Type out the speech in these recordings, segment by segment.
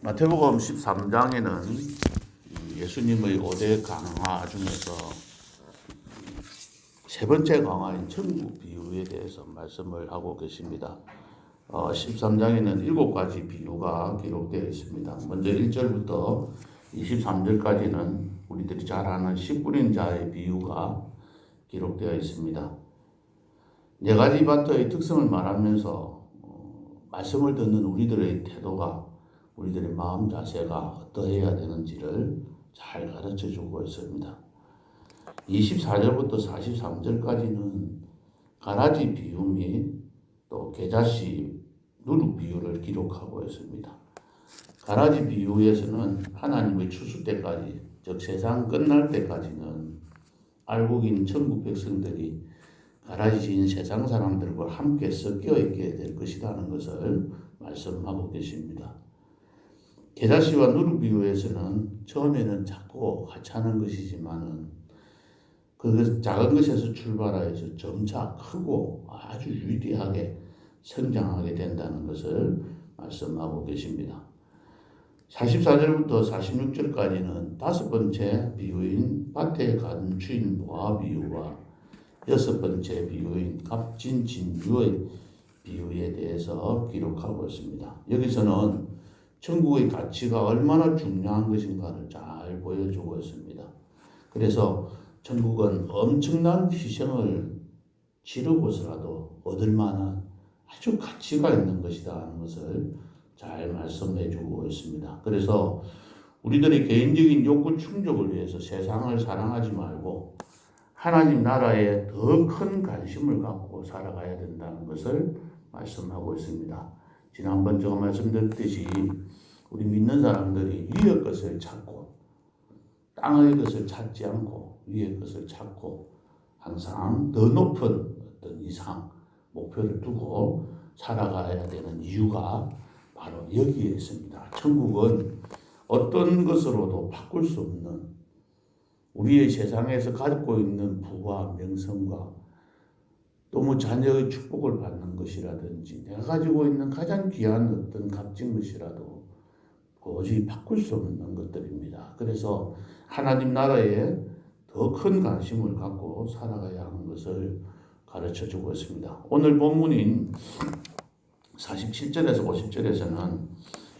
마태복음 13장에는 예수님의 5대 강화 중에서 세 번째 강화인 천국 비유에 대해서 말씀을 하고 계십니다. 어, 13장에는 일곱 가지 비유가 기록되어 있습니다. 먼저 1절부터 23절까지는 우리들이 잘 아는 씨 뿌린 자의 비유가 기록되어 있습니다. 네 가지 밭의 특성을 말하면서 어, 말씀을 듣는 우리들의 태도가 우리들의 마음 자세가 어떠해야 되는지를 잘 가르쳐 주고 있습니다. 24절부터 43절까지는 가라지 비유 및 또 계자씨 누룩 비유를 기록하고 있습니다. 가라지 비유에서는 하나님의 추수 때까지 즉 세상 끝날 때까지는 알곡인 천국 백성들이 가라지 지은 세상 사람들과 함께 섞여 있게 될 것이라는 것을 말씀하고 계십니다. 계자씨와 누룩 비유에서는 처음에는 작고 하찮은 것이지만은 그 작은 것에서 출발하여서 점차 크고 아주 위대하게 성장하게 된다는 것을 말씀하고 계십니다. 44절부터 46절까지는 다섯 번째 비유인 밭에 감추인 보아 비유와 여섯 번째 비유인 값진 진주의 비유에 대해서 기록하고 있습니다. 여기서는 천국의 가치가 얼마나 중요한 것인가를 잘 보여주고 있습니다. 그래서 천국은 엄청난 희생을 치르고서라도 얻을 만한 아주 가치가 있는 것이다 하는 것을 잘 말씀해 주고 있습니다. 그래서 우리들의 개인적인 욕구 충족을 위해서 세상을 사랑하지 말고 하나님 나라에 더 큰 관심을 갖고 살아가야 된다는 것을 말씀하고 있습니다. 지난번 제가 말씀드렸듯이 우리 믿는 사람들이 위의 것을 찾고 땅의 것을 찾지 않고 위의 것을 찾고 항상 더 높은 어떤 이상 목표를 두고 살아가야 되는 이유가 바로 여기에 있습니다. 천국은 어떤 것으로도 바꿀 수 없는 우리의 세상에서 가지고 있는 부와 명성과 또뭐 자녀의 축복을 받는 것이라든지 내가 가지고 있는 가장 귀한 어떤 값진 것이라도 도저히 바꿀 수 없는 것들입니다. 그래서 하나님 나라에 더 큰 관심을 갖고 살아가야 하는 것을 가르쳐 주고 있습니다. 오늘 본문인 47절에서 50절에서는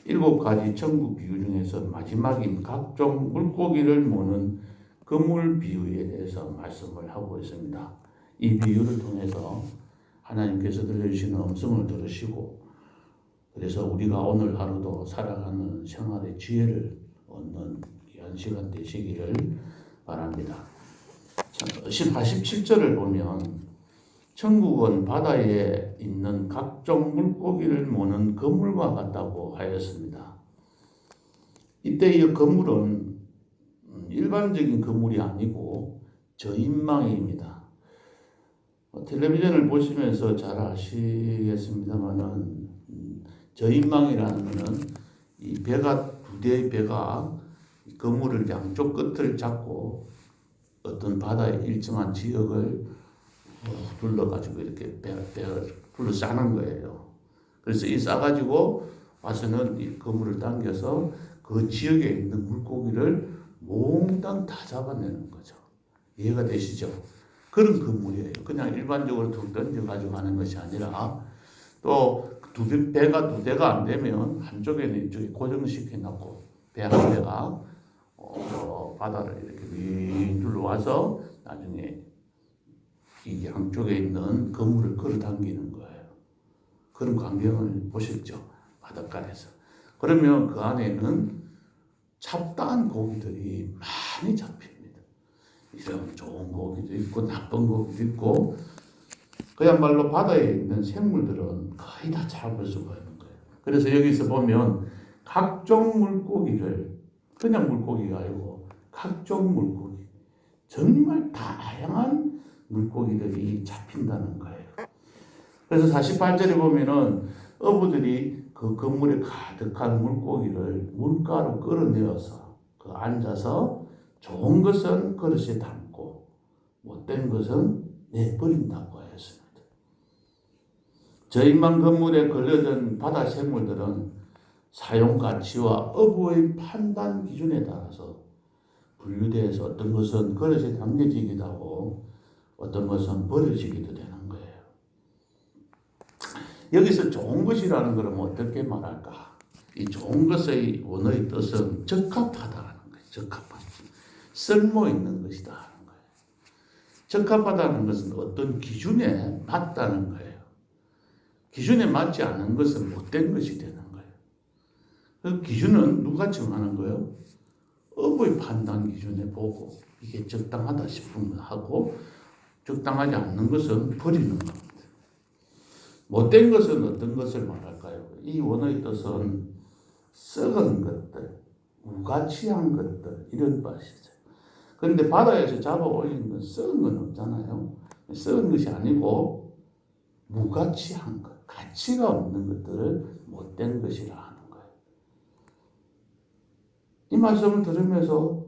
일곱 가지 천국 비유 중에서 마지막인 각종 물고기를 모는 그물 비유에 대해서 말씀을 하고 있습니다. 이 비유를 통해서 하나님께서 들려주시는 음성을 들으시고 그래서 우리가 오늘 하루도 살아가는 생활의 지혜를 얻는 귀한 시간 되시기를 바랍니다. 47절을 보면 천국은 바다에 있는 각종 물고기를 모는 그물과 같다고 하였습니다. 이때 이 그물은 일반적인 그물이 아니고 저인망입니다. 어, 텔레비전을 보시면서 잘 아시겠습니다만은 저인망이라는 것은 이 배가 두 대의 배가 그물을 양쪽 끝을 잡고 어떤 바다의 일정한 지역을 둘러가지고 이렇게 배, 배를 둘러싸는 거예요. 그래서 이 싸가지고 와서는 이 그물을 당겨서 그 지역에 있는 물고기를 몽땅 다 잡아내는 거죠. 이해가 되시죠? 그런 그물이에요. 그냥 일반적으로 툭 던져가지고 하는 것이 아니라 또두 배가 두 대가 안 되면 한쪽에는 이쪽에 고정시켜 놓고 배 한 대가 어, 바다를 이렇게 윙 둘러와서 나중에 이 양쪽에 있는 그물을 끌어 당기는 거예요. 그런 광경을 보셨죠? 바닷가에서. 그러면 그 안에는 잡다한 고기들이 많이 잡힙니다. 이런 좋은 고기도 있고 나쁜 고기도 있고 그야말로 바다에 있는 생물들은 거의 다 잡을 수가 있는 거예요. 그래서 여기서 보면 각종 물고기를 그냥 물고기가 아니고 각종 물고기 정말 다양한 물고기들이 잡힌다는 거예요. 그래서 48절에 보면은 어부들이 그 건물에 가득한 물고기를 물가로 끌어내어서 그 앉아서 좋은 것은 그릇에 담고 못된 것은 내버린다고 하였습니다. 저인만 건물에 걸려든 바다 생물들은 사용 가치와 어부의 판단 기준에 따라서 분류돼서 어떤 것은 그릇에 담겨지기도 하고 어떤 것은 버려지기도 되는 거예요. 여기서 좋은 것이라는 것은 어떻게 말할까? 이 좋은 것의 원어의 뜻은 적합하다는 거예요. 적합하다. 쓸모 있는 것이다 하는 거예요. 적합하다는 것은 어떤 기준에 맞다는 거예요. 기준에 맞지 않은 것은 못된 것이 되는 거예요. 그 기준은 누가 정하는 거예요? 업의 판단 기준에 보고 이게 적당하다 싶으면 하고 적당하지 않는 것은 버리는 겁니다. 못된 것은 어떤 것을 말할까요? 이 원어의 뜻은 썩은 것들, 무가치한 것들 이런 뜻이죠. 그런데 바다에서 잡아 올린 건 썩은 건 없잖아요. 썩은 것이 아니고 무가치한 것, 가치가 없는 것들을 못된 것이라 하는 거예요. 이 말씀을 들으면서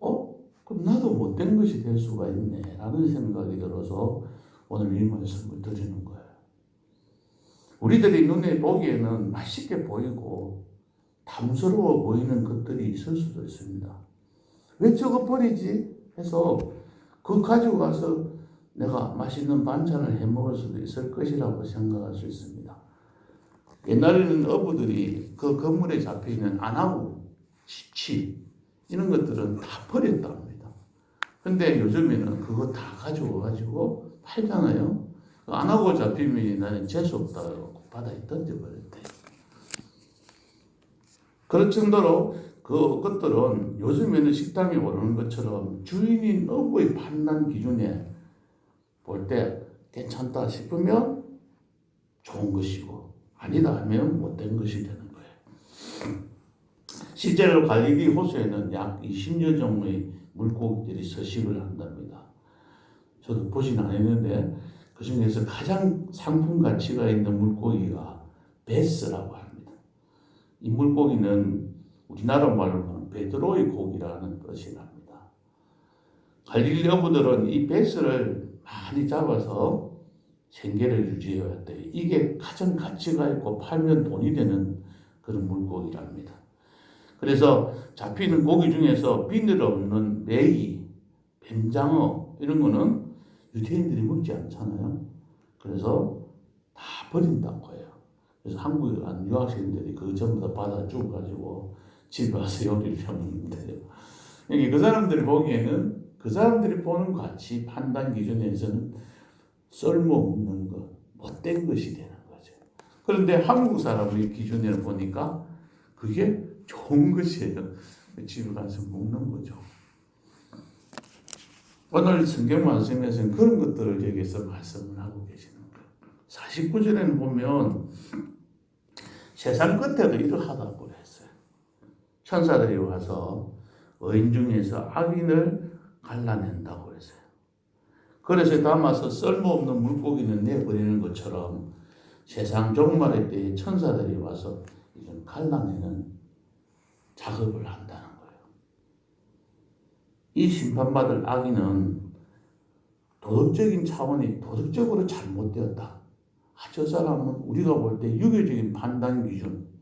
어? 그럼 나도 못된 것이 될 수가 있네 라는 생각이 들어서 오늘 이 말씀을 드리는 거예요. 우리들이 눈에 보기에는 맛있게 보이고 탐스러워 보이는 것들이 있을 수도 있습니다. 왜 저거 버리지? 해서 그거 가지고 가서 내가 맛있는 반찬을 해 먹을 수도 있을 것이라고 생각할 수 있습니다. 옛날에는 어부들이 그 건물에 잡혀 있는 안하고 지치 이런 것들은 다 버렸답니다. 근데 요즘에는 그거 다 가지고 가지고 팔잖아요. 안하고 잡히면 나는 재수 없다고 바다에 던져버렸대. 그런 정도로 그 것들은 요즘에는 식당에 오르는 것처럼 주인인 어부의 판단 기준에 볼 때 괜찮다 싶으면 좋은 것이고 아니다 하면 못된 것이 되는 거예요. 실제로 갈릴리 호수에는 약 20여 종의 물고기들이 서식을 한답니다. 저도 보진 않았는데 그 중에서 가장 상품 가치가 있는 물고기가 베스라고 합니다. 이 물고기는 우리나라 말로는 베드로의 고기라는 뜻이랍니다. 갈릴리 어부들은 이 베스를 많이 잡아서 생계를 유지해야 돼. 이게 가장 가치가 있고 팔면 돈이 되는 그런 물고기랍니다. 그래서 잡히는 고기 중에서 비늘 없는 메이, 뱀장어 이런 거는 유태인들이 먹지 않잖아요. 그래서 다 버린다고 해요. 그래서 한국에 간 유학생들이 그 전부 다 받아 쭉 가지고 집에 와서 요리를 해 먹는데요. 여기 그 사람들이 보기에는 그 사람들이 보는 가치 판단 기준에서는 쓸모없는 것, 못된 것이 되는 거죠. 그런데 한국 사람의 기준으로 보니까 그게 좋은 것이에요. 집에 가서 먹는 거죠. 오늘 성경 말씀에서는 그런 것들을 여기서 말씀을 하고 계시는 거예요. 49절에는 보면 세상 끝에도 이러하다고 했어요. 천사들이 와서 의인 중에서 악인을 갈라낸다고 했어요. 그래서 담아서 쓸모없는 물고기는 내버리는 것처럼 세상 종말의 때에 천사들이 와서 이걸 갈라내는 작업을 한다는 거예요. 이 심판받을 악인은 도덕적인 차원이 도덕적으로 잘못되었다. 아, 저 사람은 우리가 볼 때 유교적인 판단 기준,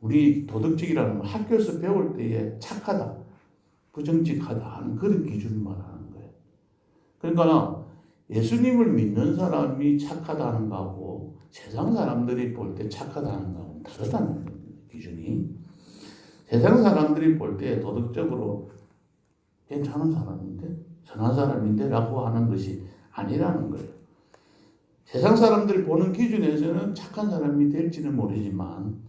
우리 도덕적이라는 건 학교에서 배울 때에 착하다, 부정직하다 하는 그런 기준을 말하는 거예요. 그러니까 예수님을 믿는 사람이 착하다는 거하고 세상 사람들이 볼 때 착하다는 거하고 다르다는 기준이. 세상 사람들이 볼 때 도덕적으로 괜찮은 사람인데, 선한 사람인데 라고 하는 것이 아니라는 거예요. 세상 사람들이 보는 기준에서는 착한 사람이 될지는 모르지만,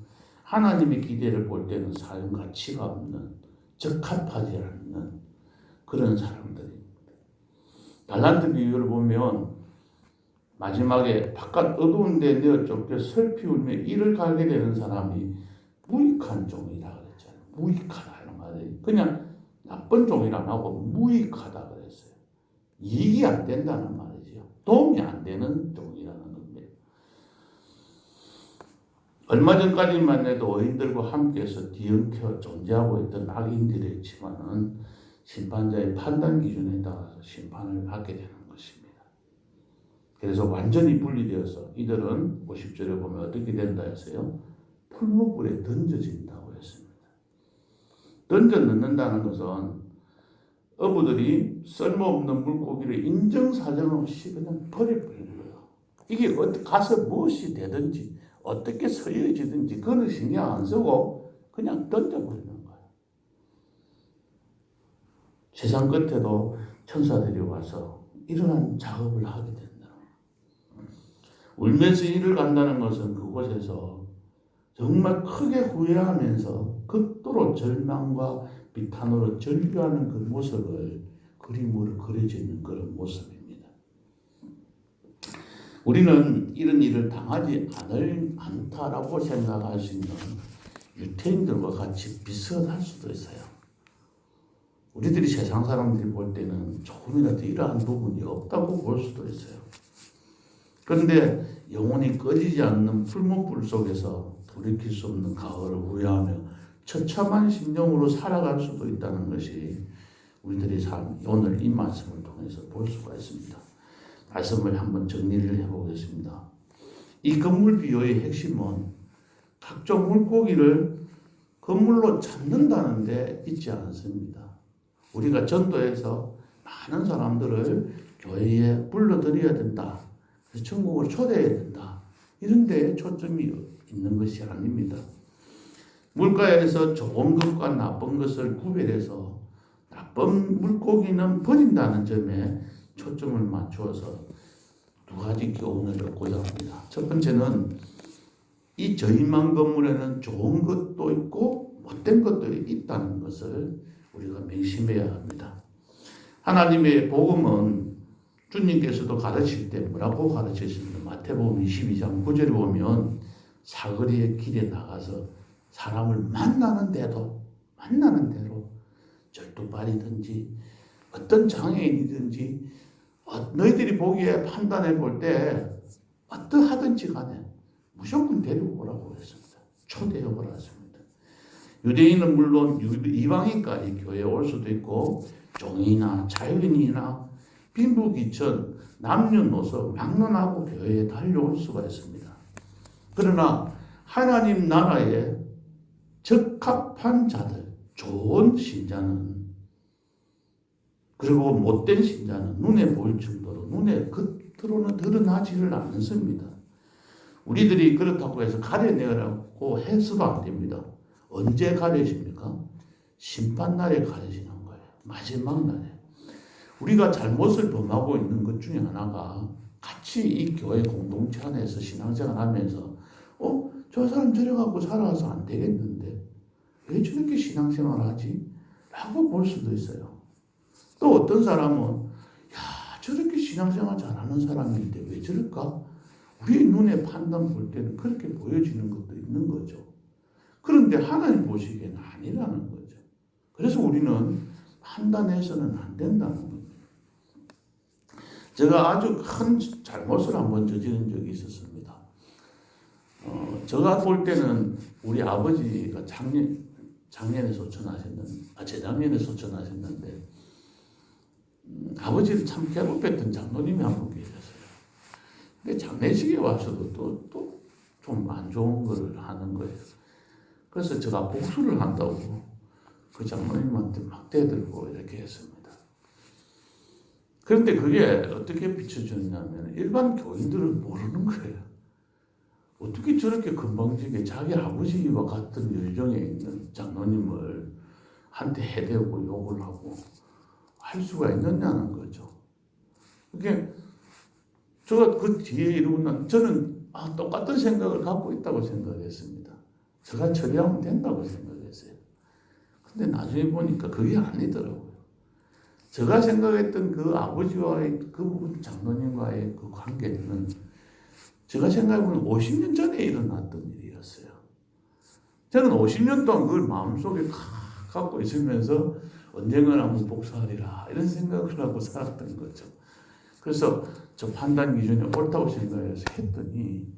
하나님의 기대를 볼 때는 사용 가치가 없는, 적합하지 않는 그런 사람들입니다. 달란트 비유를 보면, 마지막에 바깥 어두운 데 내어 쫓겨 슬피 울며 이를 갈게 되는 사람이 무익한 종이다 그랬잖아요. 무익하다 이런 말이 그냥 나쁜 종이라 하고 무익하다 그랬어요. 이익이 안 된다는 말이죠. 도움이 안 되는 종이라는 겁니다. 얼마 전까지만 해도 의인들과 함께해서 뒤엉켜 존재하고 있던 악인들이었지만은 심판자의 판단 기준에 따라서 심판을 받게 되는 것입니다. 그래서 완전히 분리되어서 이들은 50절에 보면 어떻게 된다 했어요? 풀무불에 던져진다고 했습니다. 던져 넣는다는 것은 어부들이 쓸모없는 물고기를 인정사정 없이 그냥 버려버려요. 이게 어떻게 가서 무엇이 되든지 어떻게 서여지든지 그걸 신경 안 쓰고 그냥 던져버리는 거예요. 세상 끝에도 천사들이 와서 이러한 작업을 하게 된다. 울면서 일을 간다는 것은 그곳에서 정말 크게 후회하면서 극도로 절망과 비탄으로 절규하는 그 모습을 그림으로 그려지는 그런 모습입니다. 우리는 이런 일을 당하지 않을 않다라고 생각할 수 있는 유태인들과 같이 비슷할 수도 있어요. 우리들이 세상 사람들이 볼 때는 조금이라도 이러한 부분이 없다고 볼 수도 있어요. 그런데 영혼이 꺼지지 않는 풀문불 속에서 돌이킬 수 없는 가을을 후회하며 처참한 심령으로 살아갈 수도 있다는 것이 우리들의 삶, 오늘 이 말씀을 통해서 볼 수가 있습니다. 말씀을 한번 정리를 해보겠습니다. 이 건물 비유의 핵심은 각종 물고기를 건물로 찾는다는 데 있지 않습니다. 우리가 전도해서 많은 사람들을 교회에 불러들여야 된다. 그래서 천국을 초대해야 된다. 이런 데에 초점이 있는 것이 아닙니다. 물가에서 좋은 것과 나쁜 것을 구별해서 나쁜 물고기는 버린다는 점에 초점을 맞추어서 두 가지 교훈을 얻고자 합니다. 첫 번째는 이 저희만 건물에는 좋은 것도 있고 못된 것도 있다는 것을 우리가 명심해야 합니다. 하나님의 복음은 주님께서도 가르칠 때 뭐라고 가르치십니까? 마태복음 22장 9절에 보면 사거리의 길에 나가서 사람을 만나는 대로 만나는 대로 절도발이든지 어떤 장애인이든지 어, 너희들이 보기에 판단해 볼 때 어떠하든지 간에 무조건 데리고 오라고 했습니다. 초대해 오라 했습니다. 유대인은 물론 이방인까지 교회에 올 수도 있고 종이나 자유인이나 빈부귀천 남녀노소 막론하고 교회에 달려올 수가 있습니다. 그러나 하나님 나라에 적합한 자들, 좋은 신자는 그리고 못된 신자는 눈에 보일 정도로 눈에 겉으로는 드러나지를 않습니다. 우리들이 그렇다고 해서 가려내라고 해서도 안 됩니다. 언제 가려집니까? 심판날에 가려지는 거예요. 마지막 날에. 우리가 잘못을 범하고 있는 것 중에 하나가 같이 이 교회 공동체 안에서 신앙생활 하면서 어? 저 사람 저래갖고 살아서 안 되겠는데 왜 저렇게 신앙생활 하지? 라고 볼 수도 있어요. 또 어떤 사람은 야 저렇게 신앙생활 잘하는 사람인데 왜 저럴까? 우리 눈에 판단 볼 때는 그렇게 보여지는 것도 있는 거죠. 그런데 하나님 보시기에는 아니라는 거죠. 그래서 우리는 판단해서는 안 된다는 겁니다. 제가 아주 큰 잘못을 한번 저지른 적이 있었습니다. 어, 제가 볼 때는 우리 아버지가 작년, 작년에 소천하셨는데, 아, 재작년에 소천하셨는데, 음, 아버지를 참 괴롭혔던 장로님이 한 분 계셨어요. 근데 장례식에 와서도 또, 또 좀 안 좋은 거를 하는 거예요. 그래서 제가 복수를 한다고 그 장로님한테 막 대들고 이렇게 했습니다. 그런데 그게 어떻게 비춰졌냐면 일반 교인들은 모르는 거예요. 어떻게 저렇게 건방지게 자기 아버지와 같은 열정에 있는 장로님을 한테 해대고 욕을 하고 할 수가 있느냐는 거죠. 그게 제가 그 뒤에 이러고 난 저는 아, 똑같은 생각을 갖고 있다고 생각했습니다. 제가 처리하면 된다고 생각했어요. 근데 나중에 보니까 그게 아니더라고요. 제가 생각했던 그 아버지와의 그 장로님과의 그 관계는 제가 생각해보면 50년 전에 일어났던 일이었어요. 저는 50년 동안 그걸 마음속에 갖고 있으면서 언젠가 한번 복수하리라 이런 생각을 하고 살았던 거죠. 그래서 저 판단 기준이 옳다고 생각해서 했더니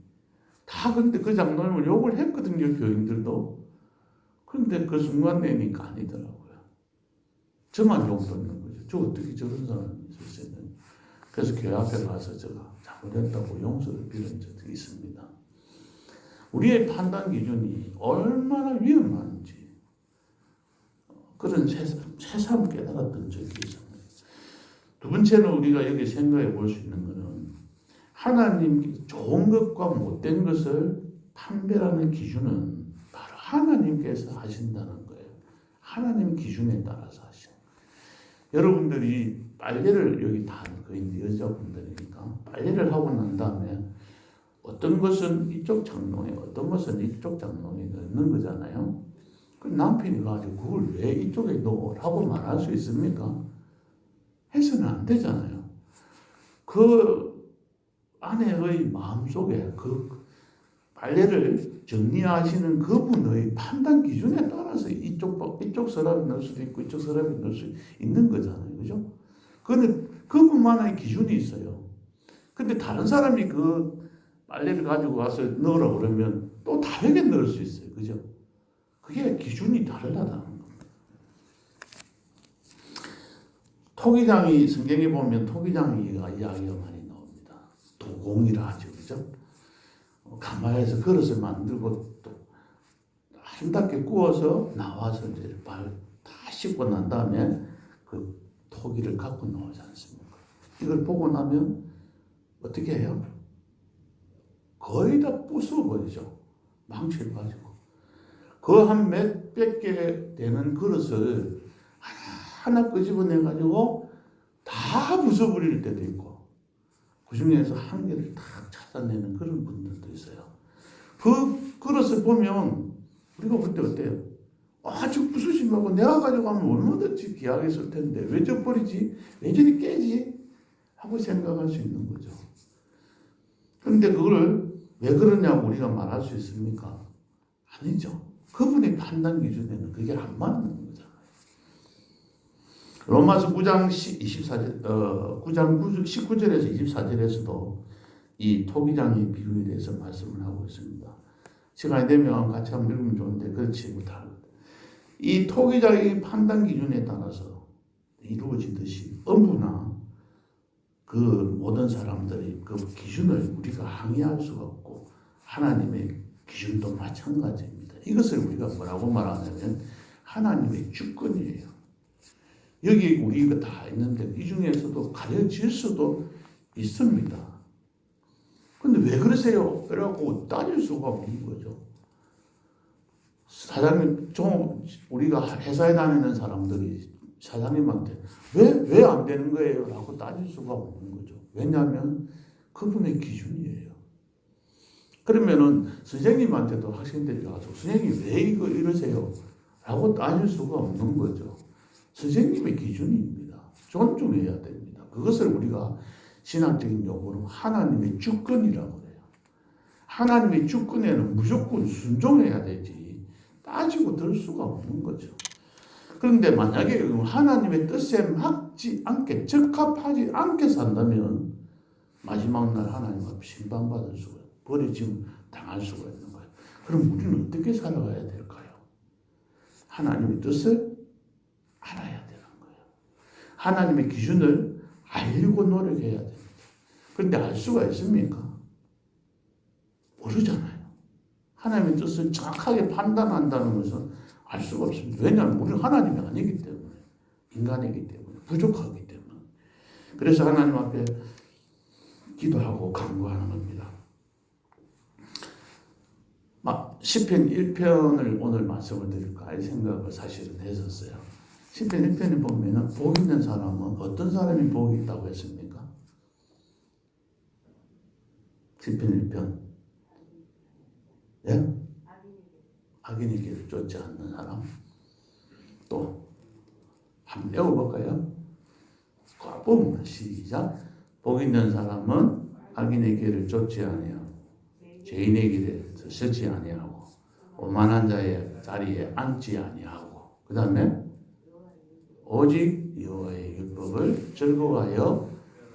다 근데 그 장로님을 욕을 했거든요 교인들도. 그런데 그 순간 내니까 아니더라고요. 저만 욕 듣는 거죠. 저 어떻게 저런 사람이 있는. 그래서 교회 앞에 가서 제가 잘못했다고 용서를 빌은 적이 있습니다. 우리의 판단 기준이 얼마나 위험한지 그런 새삼, 새삼 깨달았던 적이 있습니다. 두 번째는 우리가 여기 생각해 볼 수 있는 것은 하나님 좋은 것과 못된 것을 판별하는 기준은 바로 하나님께서 하신다는 거예요. 하나님 기준에 따라서 하셔. 여러분들이 빨래를 여기 다 거의 여자분들이니까 빨래를 하고 난 다음에 어떤 것은 이쪽 장롱에 어떤 것은 이쪽 장롱에 넣는 거잖아요. 그 남편이 가지고 그걸 왜 이쪽에 넣으라고 말할 수 있습니까? 해서는 안 되잖아요. 그 아내의 마음속에 그 빨래를 정리하시는 그분의 판단 기준에 따라서 이쪽 이쪽 서랍에 넣을 수도 있고 이쪽 서랍에 넣을 수 있는 거잖아요. 그죠? 그는 그분만의 기준이 있어요. 근데 다른 사람이 그 빨래를 가지고 가서 넣으라 그러면 또 다르게 넣을 수 있어요. 그죠? 그게 기준이 다르다는 겁니다. 토기장이 성경에 보면 토기장이가 이야기가 많이 나옵니다. 도공이라 하죠. 그죠? 어, 가마에서 그릇을 만들고 또 아름답게 구워서 나와서 이제 발다 씻고 난 다음에 그 토기를 갖고 나오지 않습니까? 이걸 보고 나면 어떻게 해요? 거의 다 부숴버리죠. 망치를 가지고. 그 한 몇백 개 되는 그릇을 하나 끄집어내 가지고 다 부숴버릴 때도 있고 그 중에서 한 개를 딱 찾아내는 그런 분들도 있어요. 그 그릇을 보면 우리가 볼 때 어때요? 아주 부수지 말고 내가 가져가면 얼마든지 귀하게 쓸 텐데 왜 져버리지? 왜 저리 깨지? 하고 생각할 수 있는 거죠. 그런데 그걸 왜 그러냐고 우리가 말할 수 있습니까? 아니죠. 그분의 판단 기준에는 그게 안 맞는 거잖아요. 로마서 9장 24절, 어, 9장 19절에서 24절에서도 이 토기장의 비유에 대해서 말씀을 하고 있습니다. 시간이 되면 같이 한번 읽으면 좋은데 그렇지 못합니다. 이 토기장의 판단 기준에 따라서 이루어지듯이 엄부나 그 모든 사람들이 그 기준을 우리가 항의할 수가 없고 하나님의 기준도 마찬가지입니다. 이것을 우리가 뭐라고 말하냐면 하나님의 주권이에요. 여기 우리가 다 있는데 이 중에서도 가려질 수도 있습니다. 근데 왜 그러세요? 그래갖고 따질 수가 없는 거죠. 사장님, 좀 우리가 회사에 다니는 사람들이 사장님한테 왜 왜 안 되는 거예요? 라고 따질 수가 없는 거죠. 왜냐하면 그분의 기준이에요. 그러면은 선생님한테도 학생들이 가서 선생님 왜 이거 이러세요? 라고 따질 수가 없는 거죠. 선생님의 기준입니다. 존중해야 됩니다. 그것을 우리가 신학적인 용어로 하나님의 주권이라고 해요. 하나님의 주권에는 무조건 순종해야 되지 따지고 들 수가 없는 거죠. 그런데 만약에 하나님의 뜻에 맞지 않게 적합하지 않게 산다면 마지막 날 하나님 앞에 심판받을 수가 있어요. 버려짐 당할 수가 있는 거예요. 그럼 우리는 어떻게 살아가야 될까요? 하나님의 뜻을 알아야 되는 거예요. 하나님의 기준을 알고 노력해야 됩니다. 그런데 알 수가 있습니까? 모르잖아요. 하나님의 뜻을 정확하게 판단한다는 것은 알 수가 없습니다. 왜냐하면 우리는 하나님이 아니기 때문에 인간이기 때문에 부족하기 때문에 그래서 하나님 앞에 기도하고 간구하는 겁니다. 막 시편 1편을 오늘 말씀을 드릴까 이 생각을 사실은 했었어요. 시편 1편에 보면은 복 있는 사람은 어떤 사람이 복이 있다고 했습니까? 시편 1편. 예? 악인의 길을 쫓지 않는 사람. 또 한번 외워볼까요? 꽉보면 시작. 복 있는 사람은 악인의 길을 쫓지 아니하고 죄인의 길에 서지 아니하고 오만한 자의 자리에 앉지 아니하고 그 다음에 오직 여호와의 율법을 즐거워하여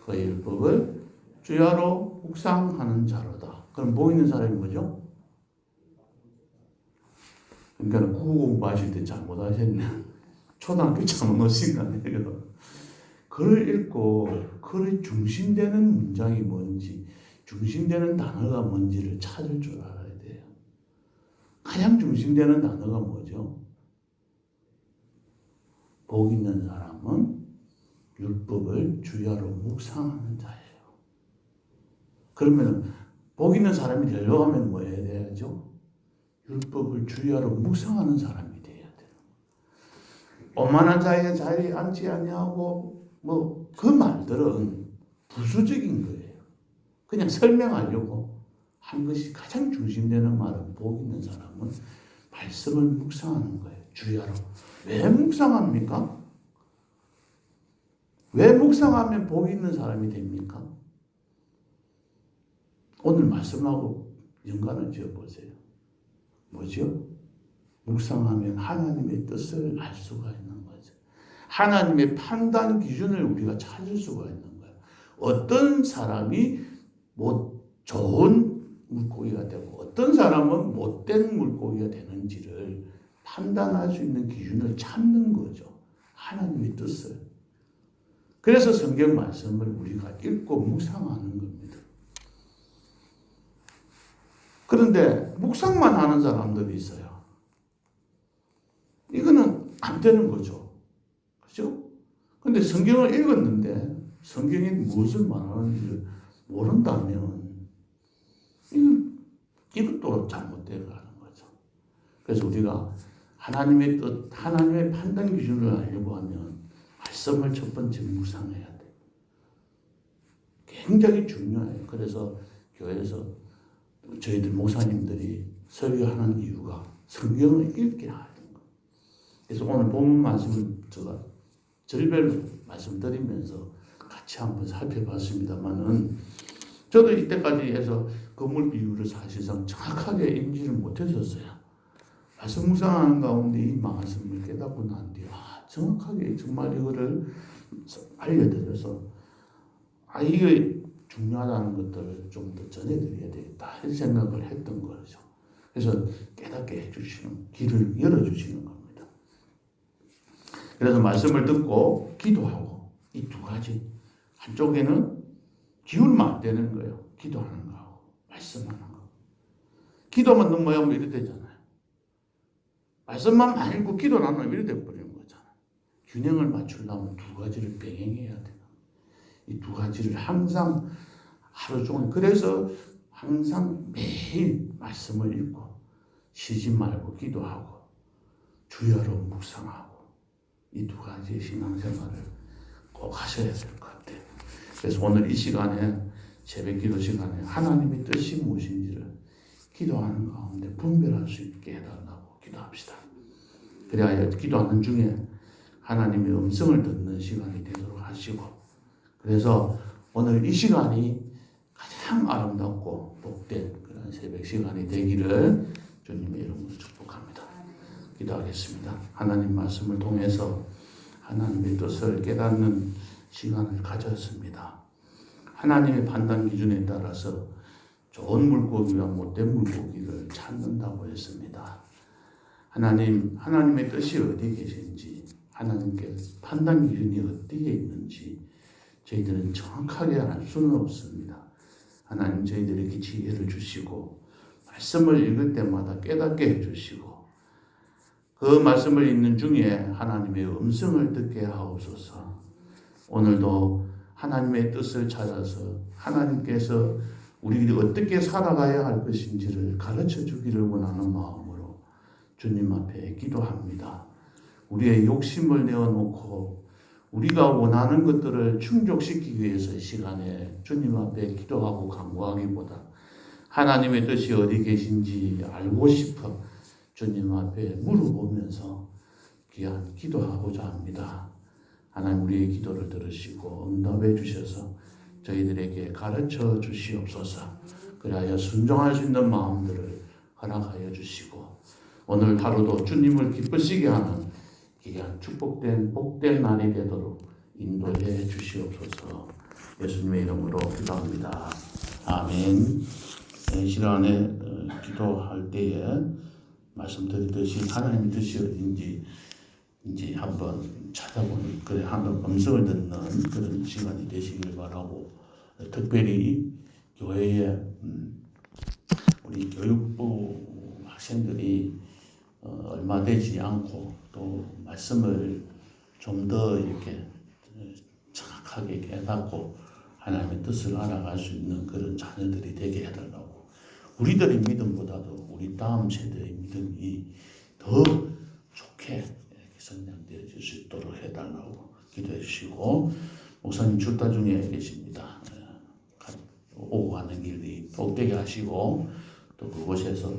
그 율법을 주야로 묵상하는 자로다. 그럼 뭐 있는 사람이 뭐죠? 그러니까 국어 공부하실 때 잘못하셨네. 초등학교 잘못하신 거 아니에요. 글을 읽고 글의 중심되는 문장이 뭔지 중심되는 단어가 뭔지를 찾을 줄 알아야 돼요. 가장 중심되는 단어가 뭐죠? 복 있는 사람은 율법을 주야로 묵상하는 자예요. 그러면 복 있는 사람이 되려고 하면 뭐 해야 돼야죠? 율법을 주야로 묵상하는 사람이 돼야 돼요. 오만한 자의 자리에 앉지 아니하고 뭐 그 말들은 부수적인 거예요. 그냥 설명하려고 한 것이 가장 중심되는 말은 복 있는 사람은 말씀을 묵상하는 거예요. 주야로. 왜 묵상합니까? 왜 묵상하면 복 있는 사람이 됩니까? 오늘 말씀하고 연관을 지어 보세요. 뭐죠? 묵상하면 하나님의 뜻을 알 수가 있는 거죠. 하나님의 판단 기준을 우리가 찾을 수가 있는 거예요. 어떤 사람이 못 좋은 물고기가 되고 어떤 사람은 못된 물고기가 되는지를 판단할 수 있는 기준을 찾는 거죠. 하나님의 뜻을. 그래서 성경 말씀을 우리가 읽고 묵상하는 겁니다. 그런데 묵상만 하는 사람들이 있어요. 이거는 안 되는 거죠. 그죠? 근데 성경을 읽었는데 성경이 무엇을 말하는지를 모른다면 이건 이것도 잘못되어 가는 거죠. 그래서 우리가 하나님의 뜻, 하나님의 판단 기준을 알려고 하면 말씀을 첫 번째 묵상해야 돼. 굉장히 중요해요. 그래서 교회에서 저희들 목사님들이 설교하는 이유가 성경을 읽게 하는 거. 그래서 오늘 본 말씀을 제가 절별로 말씀드리면서 같이 한번 살펴봤습니다만은 저도 이때까지 해서 건물 비율을 사실상 정확하게 인지를 못했었어요. 말씀 묵상하는 가운데 이 말씀을 깨닫고 난 뒤에 아, 정확하게 정말 이거를 알려드려서 아 이게 중요하다는 것들을 좀 더 전해드려야 되겠다 이런 생각을 했던 거죠. 그래서 깨닫게 해주시는 길을 열어주시는 겁니다. 그래서 말씀을 듣고 기도하고 이 두 가지 한쪽에는 기울면 안 되는 거예요. 기도하는 말씀하는 거. 기도만 너무 하면 이래 되잖아요. 말씀만 많이 읽고 기도는 안 하면 이래 돼버리는 거잖아요. 균형을 맞추려면 두 가지를 병행해야 돼요. 이두 가지를 항상 하루 종일 그래서 항상 매일 말씀을 읽고 쉬지 말고 기도하고 주여로 묵상하고 이 두 가지 신앙생활을 꼭 하셔야 될 것 같아요. 그래서 오늘 이 시간에 새벽 기도 시간에 하나님의 뜻이 무엇인지를 기도하는 가운데 분별할 수 있게 해달라고 기도합시다. 그래야 기도하는 중에 하나님의 음성을 듣는 시간이 되도록 하시고 그래서 오늘 이 시간이 가장 아름답고 복된 그런 새벽 시간이 되기를 주님의 이름으로 축복합니다. 기도하겠습니다. 하나님 말씀을 통해서 하나님의 뜻을 깨닫는 시간을 가졌습니다. 하나님의 판단 기준에 따라서 좋은 물고기와 못된 물고기를 찾는다고 했습니다. 하나님, 하나님의 뜻이 어디 계신지, 하나님께 판단 기준이 어디에 있는지 저희들은 정확하게 알 수는 없습니다. 하나님 저희들에게 지혜를 주시고 말씀을 읽을 때마다 깨닫게 해주시고 그 말씀을 읽는 중에 하나님의 음성을 듣게 하옵소서. 오늘도 하나님의 뜻을 찾아서 하나님께서 우리들이 어떻게 살아가야 할 것인지를 가르쳐 주기를 원하는 마음으로 주님 앞에 기도합니다. 우리의 욕심을 내어놓고 우리가 원하는 것들을 충족시키기 위해서 이 시간에 주님 앞에 기도하고 간구하기보다 하나님의 뜻이 어디 계신지 알고 싶어 주님 앞에 물어보면서 귀한 기도하고자 합니다. 하나님 우리의 기도를 들으시고 응답해 주셔서 저희들에게 가르쳐 주시옵소서. 그리하여 순종할 수 있는 마음들을 허락하여 주시고 오늘 하루도 주님을 기쁘시게 하는 귀한 축복된 복된 날이 되도록 인도해 주시옵소서. 예수님의 이름으로 기도합니다. 아멘. 이 시간에 어, 기도할 때에 말씀드리듯이 하나님의 뜻이 어딘지 이제 한번 찾아보는 그래 한번 음성을 듣는 그런 시간이 되시길 바라고 특별히 교회에 음, 우리 교육부 학생들이 어, 얼마 되지 않고 또 말씀을 좀 더 이렇게 정확하게 깨닫고 하나님의 뜻을 알아갈 수 있는 그런 자녀들이 되게 해달라고. 우리들의 믿음보다도 우리 다음 세대의 믿음이 더 좋게 이렇게 성장되어질 수 있도록 해달라고 기도해 주시고 목사님 출타 중에 계십니다. 예, 가- 오고 가는 길이 복되게 하시고 또 그곳에서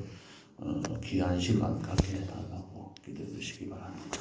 어, 귀한 시간 갖게 해달라고 기도해 주시기 바랍니다.